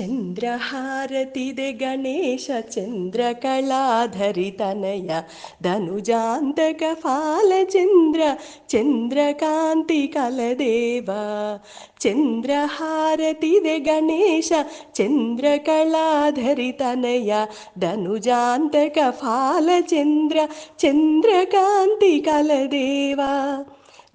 ಚಂದ್ರಹಾರತಿದೆ ಗಣೇಶ ಚಂದ್ರಕಲಾಧರಿತನಯ ಧನುಜಾಂತಕ ಫಾಲಚಂದ್ರ ಚಂದ್ರಕಾಂತಿ ಕಲದೇವ. ಚಂದ್ರಹಾರತಿದೆ ಗಣೇಶ ಚಂದ್ರಕಲಾಧರಿತನಯ ಧನುಜಾಂತಕ ಫಾಲಚಂದ್ರ ಚಂದ್ರಕಾಂತಿ ಕಲದೇವ.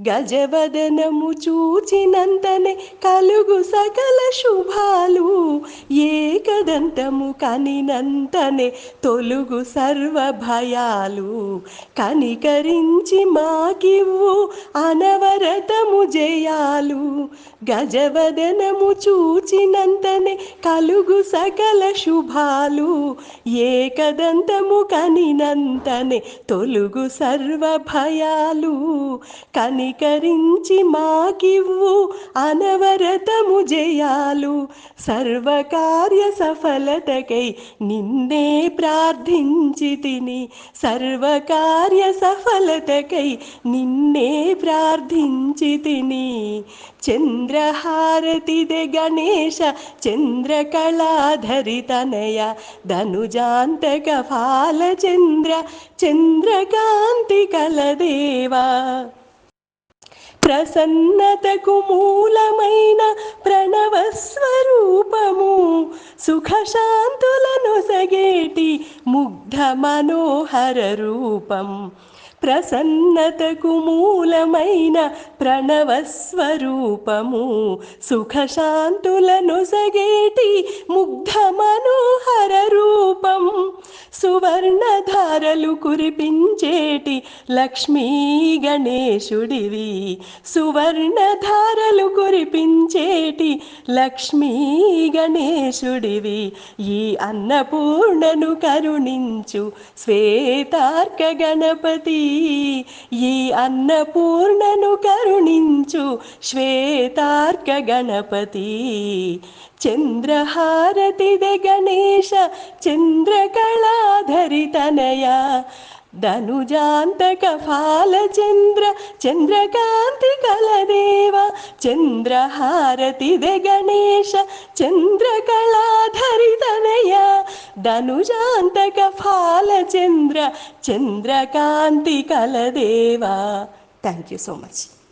గజవదనము చూచినంతనే కలుగు సకల శుభాలు. ఏకదంతము కనినంతనే తొలుగు సర్వ భయాలు. కనికరించి మాకివ్వు అనవరతము జయాలు. గజవదనము చూచినంతనే కలుగు సకల శుభాలు. ఏకదంతము కనినంతనే తొలుగు సర్వ భయాలు. కనికరించి మాకివ్వు అనవరతము జయాలు. సర్వకార్య సఫలతకై నిన్నే ప్రార్థించి తిని సర్వకార్య సఫలతకై నిన్నే ప్రార్థించి తిని. చంద్రహారతిదే గణేశ చంద్రకళాధరితనయ ధనుజాంతక ఫాలచంద్ర చంద్రకాంతి కలదేవా ప్రసన్నతకు మూలమైన ప్రణవ స్వరూపము సుఖశాంతులను సగేటి ముగ్ధ మనోహర రూపం ప్రసన్నతకు మూలమైన ప్రణవ స్వరూపము. సుఖశాంతులను సగేటి ముగ్ధ మనోహర రూపం. సువర్ణధారలు కురిపించేటి లక్ష్మీ గణేశుడివి. సువర్ణధారలు కురిపించేటి లక్ష్మీ గణేశుడివి ఈ అన్నపూర్ణను కరుణించు శ్వేతార్క గణపతి ఈ అన్నపూర్ణను కరుణించు శ్వేతార్క గణపతి చంద్రహారతిదే గణేశ చంద్రకళాధరితనయ ಧನುಜಾಂತಕಫಾಲಚಂದ್ರ ಚಂದ್ರಕಾಂತಿ ಕಲದೇವ ಚಂದ್ರಹಾರತಿದೆ ಗಣೇಶ ಚಂದ್ರಕಳಾಧರಿತನಯ ಧನುಜಾಂತಕಫಾಲಚಂದ್ರ ಚಂದ್ರಕಾಂತಿ ಕಲದೇವ ಥ್ಯಾಂಕ್ ಯು ಸೋ ಮಚ್